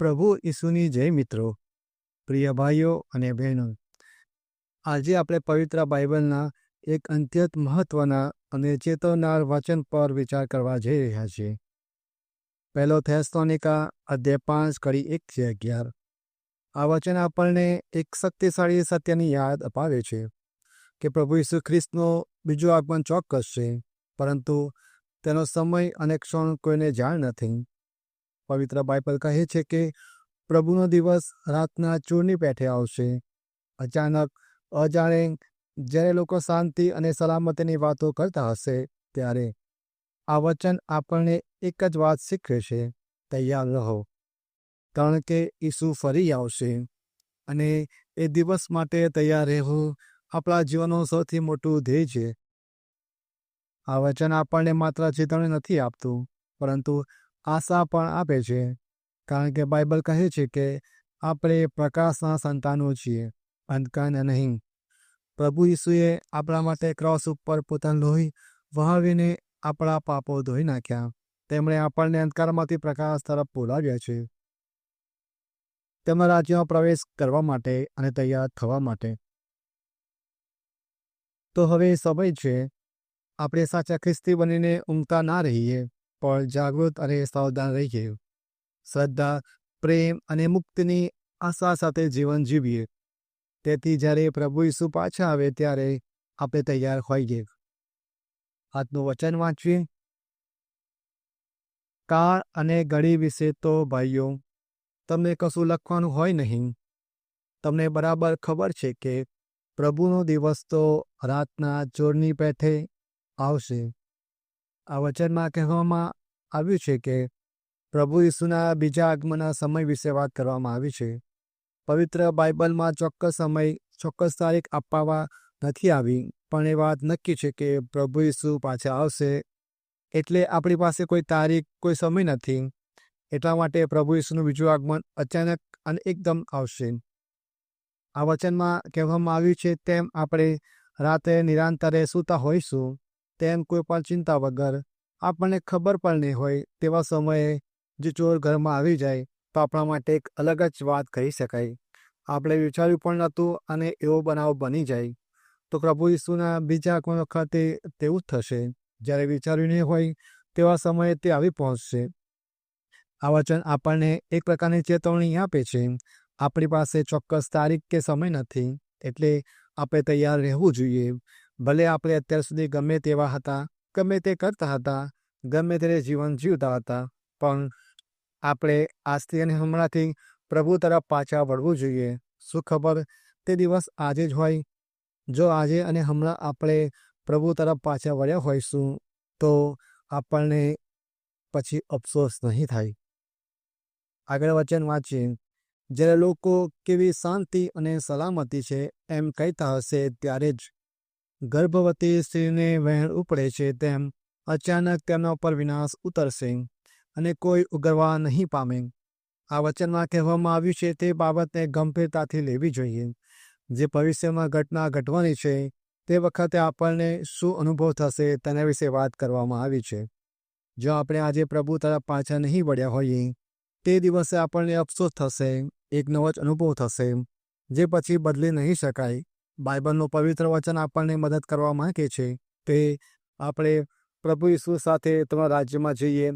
પ્રભુ ઈસુની જય મિત્રો. પ્રિય ભાઈઓ અને બહેનો, આજે આપણે પવિત્ર બાઇબલના એક અત્યંત મહત્વના અને ચેતવનાર વચન પર વિચાર કરવા જઈ રહ્યા છીએ. પહેલો થેસ્તોનિકા અધ્યાય પાંચ કડી એક છે અગિયાર. આ વચન આપણને એક શક્તિશાળી સત્યની યાદ અપાવે છે કે પ્રભુ ઈસુ ખ્રિસ્તનો બીજું આગમન ચોક્કસ છે, પરંતુ તેનો સમય અને ક્ષણ કોઈને જાણ નથી. પવિત્ર બાઇબલ કહે છે કે પ્રભુનો દિવસ રાતના ચોરની પેઠે આવશે. અચાનક અજાણે જ્યારે લોકો શાંતિ અને સલામતીની વાતો કરતા હશે, ત્યારે આ વચન આપણને એક જ વાત શીખવે છે તૈયાર રહો. કારણ કે ઈસુ ફરી આવશે અને એ દિવસ માટે તૈયાર રહેવું આપણા જીવનનું સૌથી મોટું ધ્યેય છે. આ વચન આપણને માત્ર ચેતવણી નથી આપતું, પરંતુ આશા પણ આપે છે. કારણ કે બાઇબલ કહે છે કે આપણે પ્રકાશના સંતાનો છીએ અંધકારના નહીં. પ્રભુ ઈસુએ આપણા માટે ક્રોસ ઉપર પોતાનું લોહી વહાવીને આપણા પાપો ધોઈ નાખ્યા. તેમણે આપણને અંધકારમાંથી પ્રકાશ તરફ બોલાવ્યા છે. તેમના રાજ્યમાં પ્રવેશ કરવા માટે અને તૈયાર થવા માટે. તો હવે સમય છે. આપણે સાચા ખ્રિસ્તી બનીને ઊંઘતા ના રહીએ. પણ જાગૃત અને સાવધાન રહીએ શ્રદ્ધા, પ્રેમ અને મુક્તિની આશા સાથે જીવન જીવીએ. તેથી જ્યારે પ્રભુ ઈસુ પાછા આવે ત્યારે આપણે તૈયાર હોઈએ આજનું વચન વાંચીએ. કાળ અને ઘડી વિશે તો ભાઈઓ, તમને કશું લખવાનું હોય નહીં. તમને બરાબર ખબર છે કે પ્રભુનો દિવસ તો રાતના ચોરની પેઠે આવશે. આ વચનમાં કહેવામાં આવ્યું છે કે પ્રભુ ઈસુના બીજા આગમનના સમય વિશે વાત કરવામાં આવી છે. પવિત્ર બાઇબલમાં ચોક્કસ સમય, ચોક્કસ તારીખ આપવામાં નથી આવી, પણ એ વાત નક્કી છે કે પ્રભુ ઈસુ પાછા આવશે. એટલે આપણી પાસે કોઈ તારીખ, કોઈ સમય નથી. એટલા માટે પ્રભુ ઈસુનું બીજું આગમન અચાનક અને એકદમ આવશે. આ વચનમાં કહેવામાં આવ્યું છે તેમ આપણે રાતે નિરાંતરે સૂતા હોઈશું. તેમ કોઈ પણ ચિંતા વગર આપણને ખબર પણ નહીં હોય તેવા સમયે જે ચોર ઘરમાં આવી જાય તો આપણા માટે એક અલગ જ વાત કહી શકાય. આપણે વિચાર્યું પણ નહોતું અને એવો બનાવ બની જાય. તો પ્રભુ ઈસુના બીજા કોઈ વખતે તેવું જ થશે. જ્યારે વિચાર્યું નહીં હોય તેવા સમયે તે આવી પહોંચશે. આ વચન આપણને એક પ્રકારની ચેતવણી આપે છે. આપણી પાસે ચોક્કસ તારીખ કે સમય નથી એટલે આપણે તૈયાર રહેવું જોઈએ. ભલે આપણે અત્યાર સુધી ગમે તેવા હતા, ગમે તે કરતા હતા, ગમે તે જીવન જીવતા હતા, પણ આપણે આજથી અને હમણાંથી પ્રભુ તરફ પાછા વળવું જોઈએ. શું ખબર? તે દિવસ આજે જ હોય. જો આજે અને હમણાં આપણે પ્રભુ તરફ પાછા વળ્યા હોઈશું, તો આપણને પછી અફસોસ નહીં થાય. આગળ વચન વાંચીએ. જ્યારે લોકો કેવી શાંતિ અને સલામતી છે એમ કહેતા હશે ત્યારે જ ગર્ભવતી સ્ત્રીને વહેણ ઉપડે છે તેમ અચાનક તેમના ઉપર વિનાશ ઉતરશે અને કોઈ ઉગરવા નહીં પામે. આ વચનમાં કહેવામાં આવ્યું છે તે બાબતને ગંભીરતાથી લેવી જોઈએ. જે ભવિષ્યમાં ઘટના ઘટવાની છે તે વખતે આપણને શું અનુભવ થશે તેના વિશે વાત કરવામાં આવી છે. જો આપણે આજે પ્રભુ તરફ પાછા નહીં વળ્યા હોઈએ, તે દિવસે આપણને અફસોસ થશે, એક નવો જ અનુભવ થશે, જે પછી બદલી નહીં શકાય. બાઇબલનું પવિત્ર વચન આપણને મદદ કરવા માગે છે તે આપણે પ્રભુ ઈસુ સાથે તમારા રાજ્યમાં જઈએ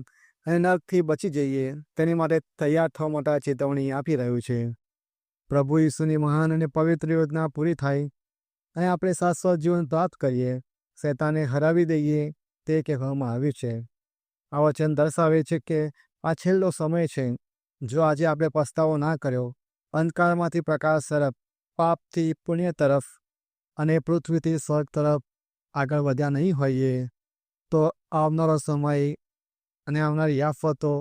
અને નર્કથી બચી જઈએ. તેની માટે તૈયાર થવા માટે ચેતવણી આપી રહ્યું છે. પ્રભુ ઈસુની મહાન અને પવિત્ર યોજના પૂરી થાય અને આપણે શાશ્વત જીવન પ્રાપ્ત કરીએ. શૈતાને હરાવી દઈએ તે કહેવામાં આવ્યું છે. આ વચન દર્શાવે છે કે આ છેલ્લો સમય છે. જો આજે આપણે પસ્તાવો ના કર્યો, અંધકારમાંથી પ્રકાશ તરફ પાપથી પુણ્ય તરફ અને પૃથ્વીથી સ્વર્ગ તરફ આગળ વધ્યા નહીં હોઈએ, તો આવનારો સમય અને આવનારી આફતો,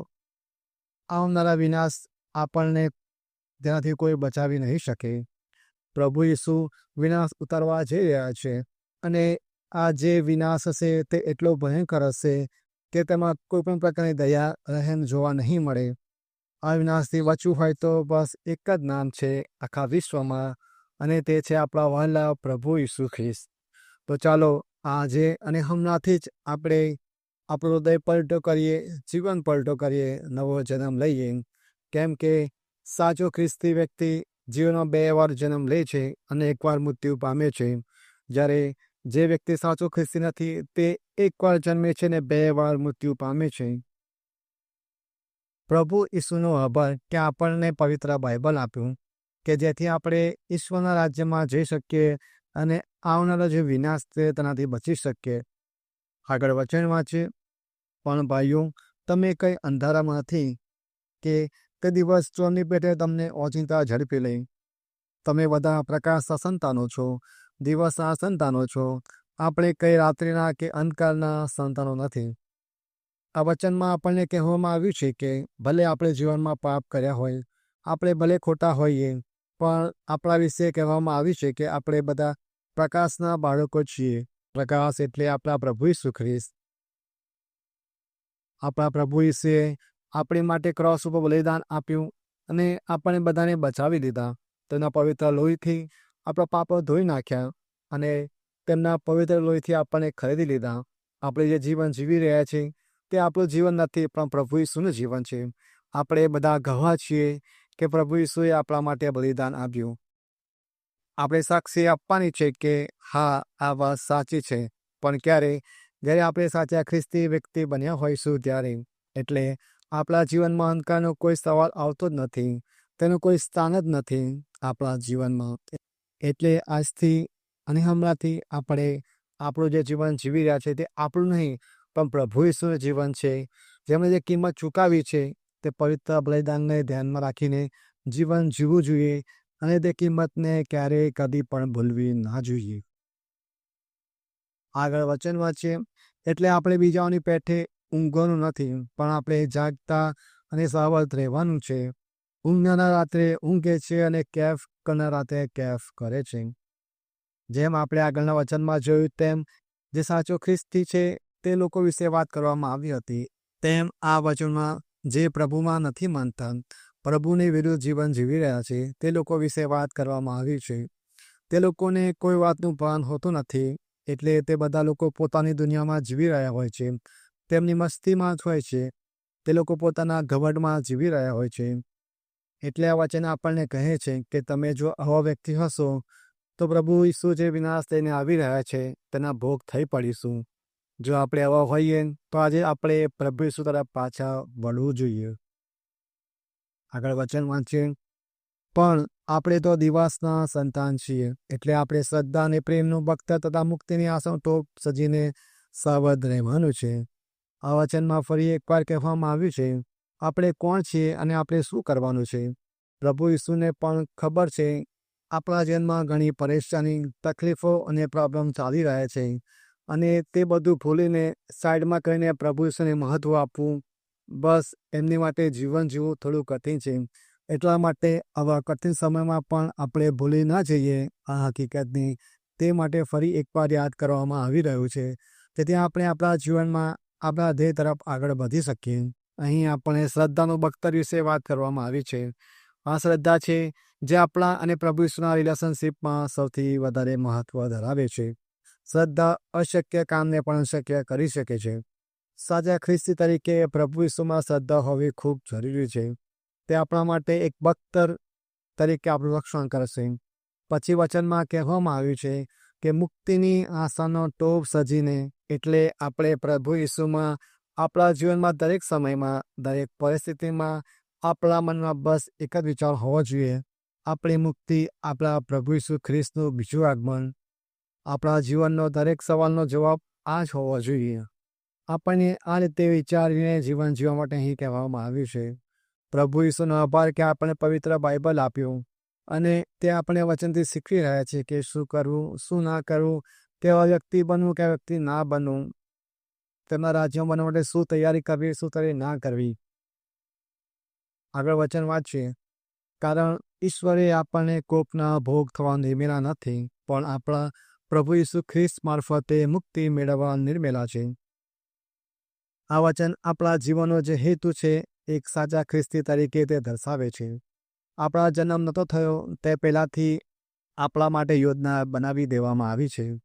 આવનારા વિનાશ આપણને તેનાથી કોઈ બચાવી નહીં શકે. પ્રભુ ઈસુ વિનાશ ઉતારવા જઈ રહ્યા છે અને આ જે વિનાશ હશે તે એટલો ભયંકર હશે કે તેમાં કોઈ પણ પ્રકારની દયા, રહેમ જોવા નહીં મળે. આ વિનાશથી બચવું હોય તો બસ એક જ નામ છે આખા વિશ્વમાં અને તે છે આપણા વહાલા પ્રભુ ઈસુ ખ્રિસ્ત. તો ચાલો આજે અને હમણાંથી જ આપણે આપણો હૃદય પલટો કરીએ, જીવન પલટો કરીએ, નવો જન્મ લઈએ. કેમ કે સાચો ખ્રિસ્તી વ્યક્તિ જીવનમાં બે વાર જન્મ લે છે અને એકવાર મૃત્યુ પામે છે. જ્યારે જે વ્યક્તિ સાચો ખ્રિસ્તી નથી તે એકવાર જન્મે છે ને બે વાર મૃત્યુ પામે છે. પ્રભુ ઈસુનો આભાર કે આપણને પવિત્ર બાઇબલ આપ્યું, કે જેથી આપણે ઈશ્વરના રાજ્યમાં જઈ શકીએ અને આવનારો જે વિનાશ છે તેનાથી બચી શકીએ. આગળ વચન વાંચીએ. પણ ભાઈઓ, તમે કંઈ અંધારામાં નથી કે તે દિવસ ચોરની પેટે તમને ઓચિંતા ઝડપી લઈ. તમે બધા પ્રકાશ સંતાનો છો દિવસના સંતાનો છો. આપણે કઈ રાત્રિના કે અંધકારના સંતાનો નથી. આ વચનમાં આપણને કહેવામાં આવ્યું છે કે ભલે આપણે જીવનમાં પાપ કર્યા હોય, આપણે ભલે ખોટા હોઈએ, પણ આપણા વિશે કહેવામાં આવ્યું છે કે આપણે બધા પ્રકાશના બાળકો છીએ. પ્રકાશ એટલે આપણા પ્રભુ ઈસુ ખ્રિસ્ત. આપણા પ્રભુ ઈસુએ આપણી માટે ક્રોસ ઉપર બલિદાન આપ્યું અને આપણને બધાને બચાવી દીધા. તેના પવિત્ર લોહીથી આપણા પાપો ધોઈ નાખ્યા અને તેમના પવિત્ર લોહીથી આપણને ખરીદી લીધા. આપણે જે જીવન જીવી રહ્યા છીએ તે આપણું જીવન નથી, પણ પ્રભુ ઈસુનું જીવન છે. આપણે બધા ગવા છીએ કે પ્રભુ ઈસુએ આપણા માટે બલિદાન આપ્યું. આપણે સાક્ષી આપવાની છે કે, હા, આ વાત સાચી છે. પણ ક્યારે? જ્યારે આપણે સાચા ખ્રિસ્તી વ્યક્તિ બન્યા હોઈશું ત્યારે. એટલે આપણા જીવનમાં અંધકારનો કોઈ સવાલ આવતો જ નથી. તેનું કોઈ સ્થાન જ નથી આપણા જીવનમાં. એટલે આજથી અને હમણાંથી આપણે આપણું જે જીવન જીવી રહ્યા છે તે આપણું નહીં પણ પ્રભુ ઈશ્વરનું જીવન છે, જેમણે જે કિંમત ચૂકાવી છે, તે પવિત્ર બલિદાનને ધ્યાનમાં રાખીને જીવન જીવવું જોઈએ અને તે કિંમતને ક્યારેય કદી પણ ભૂલવી ના જોઈએ. આગળ વચન વાંચીએ. એટલે આપણે બીજાઓની પેઠે ઊંઘવાનું નથી, પણ આપણે જાગતા અને સાવધ રહેવાનું છે. ઊંઘનારા રાત્રે ઊંઘે છે અને કેફ કરનાર રાત્રે કેફ કરે છે. જેમ આપણે આગળના વચનમાં જોયું, તેમ જે સાચો ખ્રિસ્તી છે તે લોકો વિશે વાત કરવામાં આવી હતી. તેમ આ વચનમાં જે પ્રભુમાં નથી માનતા પ્રભુની વિરુદ્ધ જીવન જીવી રહ્યા છે, તે લોકો વિશે વાત કરવામાં આવી છે. તે લોકોને કોઈ વાતનું ભાન હોતું નથી, એટલે તે બધા લોકો પોતાની દુનિયામાં જીવી રહ્યા હોય છે. તેમની મસ્તીમાં જ હોય છે. તે લોકો પોતાના ગવડમાં જીવી રહ્યા હોય છે. એટલે આ વચન આપણને કહે છે કે તમે જો આવા વ્યક્તિ હશો, તો પ્રભુ ઈસુ જે વિનાશ તેને આવી રહ્યા છે, તેના ભોગ થઈ પડીશું. જો આપણે આવા હોઈએ તો આજે આપણે પ્રભુ ઈસુ તરફ પાછા વળવું જોઈએ. આગળ વચન વાંચીએ. પણ આપણે તો દિવાસના સંતાન છીએ, એટલે આપણે શ્રદ્ધા અને પ્રેમનું ભક્ત તથા મુક્તિની આસન ટોપ સજીને સાવધ રહેવાનું છે. આ વચનમાં ફરી એકવાર કહેવામાં આવ્યું છે, આપણે કોણ છીએ અને આપણે શું કરવાનું છે? પ્રભુ ઈસુને પણ ખબર છે, આપણા જીવનમાં ઘણી પરેશાની, તકલીફો અને પ્રોબ્લેમ ચાલી રહ્યા છે. અને તે બધું ભૂલીને સાઈડમાં કહીને પ્રભુ ઈશ્વરને મહત્ત્વ આપવું. બસ, એમની માટે જીવન જીવવું થોડું કઠિન છે. એટલા માટે આવા કઠિન સમયમાં પણ આપણે ભૂલી ના જઈએ આ હકીકતની. તે માટે ફરી એકવાર યાદ કરવામાં આવી રહ્યું છે. તેથી આપણે આપણા જીવનમાં આપણા ધ્યેય તરફ આગળ વધી શકીએ. અહીં આપણે શ્રદ્ધાનું બખ્તર વિશે વાત કરવામાં આવી છે. આ શ્રદ્ધા છે જે આપણા અને પ્રભુ ઈશ્વરના રિલેશનશીપમાં સૌથી વધારે મહત્વ ધરાવે છે. શ્રદ્ધા, અશક્ય કામને પણ શક્ય કરી શકે છે. સાચા ખ્રિસ્તી તરીકે પ્રભુ ઈસુમાં શ્રદ્ધા હોવી ખૂબ જરૂરી છે. તે આપણા માટે એક બખ્તર તરીકે આપણું રક્ષણ કરશે. પછી વચનમાં કહેવામાં આવ્યું છે કે મુક્તિની આશાનો ટોપ સજીને એટલે આપણે પ્રભુ ઈસુમાં, આપણા જીવનમાં દરેક સમયમાં, દરેક પરિસ્થિતિમાં, આપણા મનમાં બસ એક જ વિચાર હોવો જોઈએ. આપણી મુક્તિ આપણા પ્રભુ ઈસુ ખ્રિસ્તનું બીજું આગમન આપણા જીવનનો દરેક સવાલનો જવાબ આ જ હોવો જોઈએ. આપણને આ રીતે વિચારીને જીવન જીવવા માટે અહીં કહેવામાં આવ્યું છે. પ્રભુ ઈસુનો આભાર કે આપણે પવિત્ર બાઇબલ આપ્યું અને તે આપણે વચનથી શીખવી રહ્યા છે કે શું કરવું, શું ના કરવું, કેવા વ્યક્તિ બનવું કે વ્યક્તિ ના બનવું. તેમના રાજ્યો બનવા માટે શું તૈયારી કરવી, શું તૈયારી ના કરવી. આગળ વચન વાંચીએ. કારણ ઈશ્વરે આપણને કોપના ભોગ થવા નિર્મેલા નથી, પણ આપણા પ્રભુ ઈસુ ખ્રિસ્ત મારફતે મુક્તિ મેળવવા નિર્મેલા છે. આ વચન આપણા જીવનનો જે હેતુ છે, એક સાચા ખ્રિસ્તી તરીકે તે દર્શાવે છે. આપણા જન્મ નહોતો થયો, તે પહેલાંથી આપણા માટે યોજના બનાવી દેવામાં આવી છે.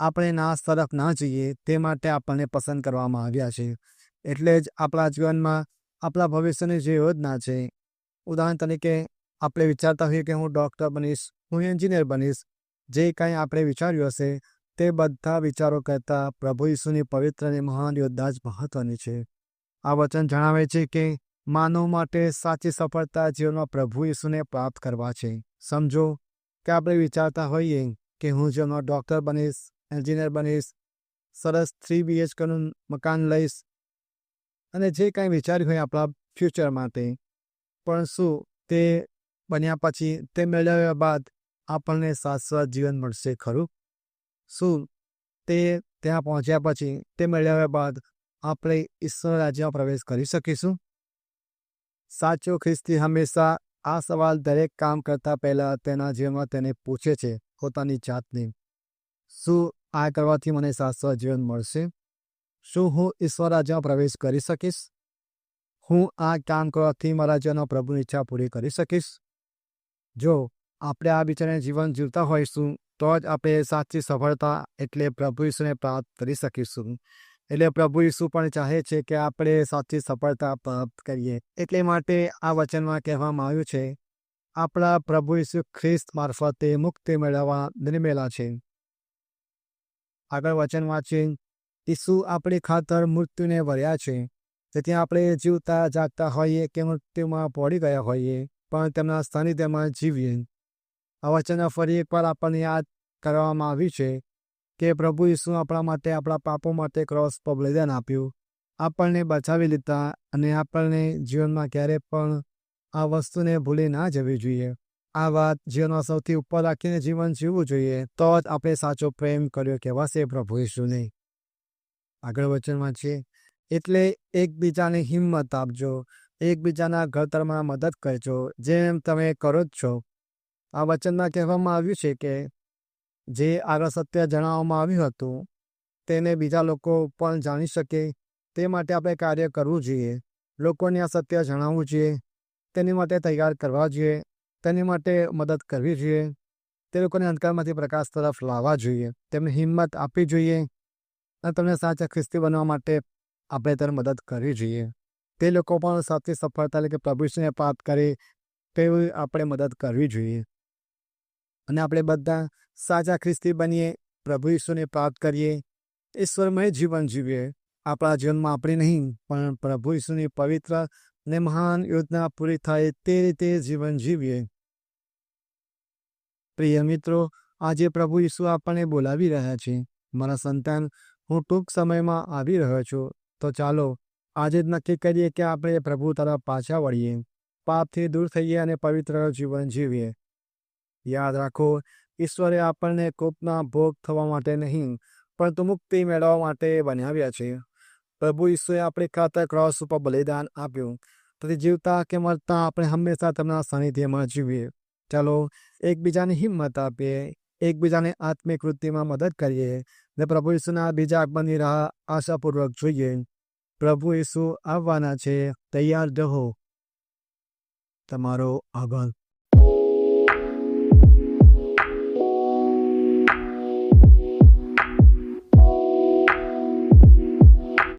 આપણે નાશ તરફ ના જઈએ, તે માટે આપણને પસંદ કરવામાં આવ્યા છે. એટલે જ આપણા જીવનમાં આપણા ભવિષ્યની જે યોજના છે, ઉદાહરણ તરીકે આપણે વિચારતા હોઈએ કે હું ડૉક્ટર બનીશ, હું એન્જિનિયર બનીશ જે કાંઈ આપણે વિચાર્યું હશે, તે બધા વિચારો કરતાં પ્રભુ ઈસુની પવિત્ર અને મહાન યોદ્ધા જ મહત્વની છે. આ વચન જણાવે છે કે, માનવ માટે સાચી સફળતા જીવનમાં પ્રભુ ઈસુને પ્રાપ્ત કરવા છે. સમજો કે આપણે વિચારતા હોઈએ કે હું જીવનમાં ડૉક્ટર બનીશ, એન્જિનિયર બનીશ, સરસ થ્રી બીએચકેનું મકાન લઈશ, અને જે કાંઈ વિચાર્યું હોય આપણા ફ્યુચર માટે. પણ શું તે બન્યા પછી તે મેળવ્યા બાદ આપણને શાશ્વત જીવન મળશે, ખરું? શું તે ત્યાં પહોંચ્યા પછી તે મેળવ્યા બાદ આપણે ઈશ્વર રાજ્યમાં પ્રવેશ કરી શકીશું? સાચો ખ્રિસ્તી હંમેશા આ સવાલ દરેક કામ કરતા પહેલાં તેના જીવનમાં તેને પૂછે છે પોતાની જાતને. શું આ કરવાથી મને શાશ્વત જીવન મળશે? શું હું ઈશ્વર રાજ્યમાં પ્રવેશ કરી શકીશ? હું આ કામ કરવાથી મારા જીવનમાં પ્રભુની ઈચ્છા પૂરી કરી શકીશ? જો આપણે આ વિચારને જીવન જીવતા હોઈશું, તો જ આપણે સાચી સફળતા એટલે પ્રભુ ઈસુને પ્રાપ્ત કરી શકીશું. એટલે પ્રભુ ઈસુ પણ ચાહે છે કે આપણે સાચી સફળતા પ્રાપ્ત કરીએ. એટલે માટે આ વચનમાં કહેવામાં આવ્યું છે, આપણા પ્રભુ ઈસુ ખ્રિસ્ત મારફતે મુક્તિ મેળવવા નિર્મેલા છે. આગળ વચન વાંચીએ. ઈસુ આપણી ખાતર મૃત્યુને વર્યા છે. તેથી આપણે જીવતા જાગતા હોઈએ કે મૃત્યુમાં પડી ગયા હોઈએ, પણ તેમના સાનિધ્યમાં જીવીએ. આ વચન ફરી એકવાર આપણને યાદ કરવામાં આવ્યું છે કે પ્રભુ ઈસુ આપણા માટે આપણા પાપો માટે ક્રોસ પર બલિદાન આપ્યું. આપણને બચાવી લીધા અને આપણને જીવનમાં ક્યારે પણ આ વસ્તુને ભૂલી ના જવી જોઈએ. આ વાત જીવનમાં સૌથી ઉપર રાખીને જીવન જીવવું જોઈએ તો જ આપણે સાચો પ્રેમ કર્યો કહેવાશે પ્રભુ ઈસુને. આગળ વચનમાં છે, એટલે એકબીજાને હિંમત આપજો, એકબીજાના ઘડતરમાં મદદ કરજો, જેમ તમે કરો જ છો. આ વચનમાં કહેવામાં આવ્યું છે કે જે આગળ સત્ય જણાવવામાં આવ્યું હતું, તેને બીજા લોકો પણ જાણી શકે. તે માટે આપણે કાર્ય કરવું જોઈએ. લોકોને આ સત્ય જણાવવું જોઈએ. તેની માટે તૈયાર કરવા જોઈએ. તેની માટે મદદ કરવી જોઈએ. તે લોકોને અંધકારમાંથી પ્રકાશ તરફ લાવવા જોઈએ. તેમને હિંમત આપવી જોઈએ. અને તમને સાચા ખ્રિસ્તી બનવા માટે આપણે તેને મદદ કરવી જોઈએ. તે લોકો પણ સાચી સફળતા એટલે કે પ્રભુને પ્રાપ્ત કરે તેવી આપણે મદદ કરવી જોઈએ. અને આપણે બધા સાચા ખ્રિસ્તી બનીએ, પ્રભુ ઈશ્વરને પ્રાપ્ત કરીએ, ઈશ્વરમય જીવન જીવીએ. આપણા જીવનમાં આપણે નહીં, પણ પ્રભુ ઈશ્વરની પવિત્ર ને મહાન યોજના પૂરી થાય તે રીતે જીવન જીવીએ. પ્રિય મિત્રો, આજે પ્રભુ ઈસુ આપણને બોલાવી રહ્યા છે. મારા સંતાન, હું ટૂંક સમયમાં આવી રહ્યો છું. તો ચાલો, આજે જ નક્કી કરીએ કે આપણે પ્રભુ તરફ પાછા વળીએ. પાપથી દૂર થઈએ અને પવિત્ર જીવન જીવીએ. યાદ રાખો, ઈશ્વરે આપણને કોપના ભોગ થવા માટે નહીં, પરંતુ મુક્તિ મેળવવા માટે બનાવ્યા છે. પ્રભુ ઈશ્વરે આપણી ખાતર ક્રોસ ઉપર બલિદાન આપ્યું. તેથી જીવતા કે મરતા આપણે હંમેશા તેમના સાનિધ્યમાં જીવીએ. ચાલો, એકબીજાને હિંમત આપીએ, એકબીજાને આત્મિક વૃત્તિમાં મદદ કરીએ, ને પ્રભુ ઈસુના બીજા આગમનની રાહ આશાપૂર્વક જોઈએ. પ્રભુ ઈસુ આવવાના છે, તૈયાર રહો. તમારો આભાર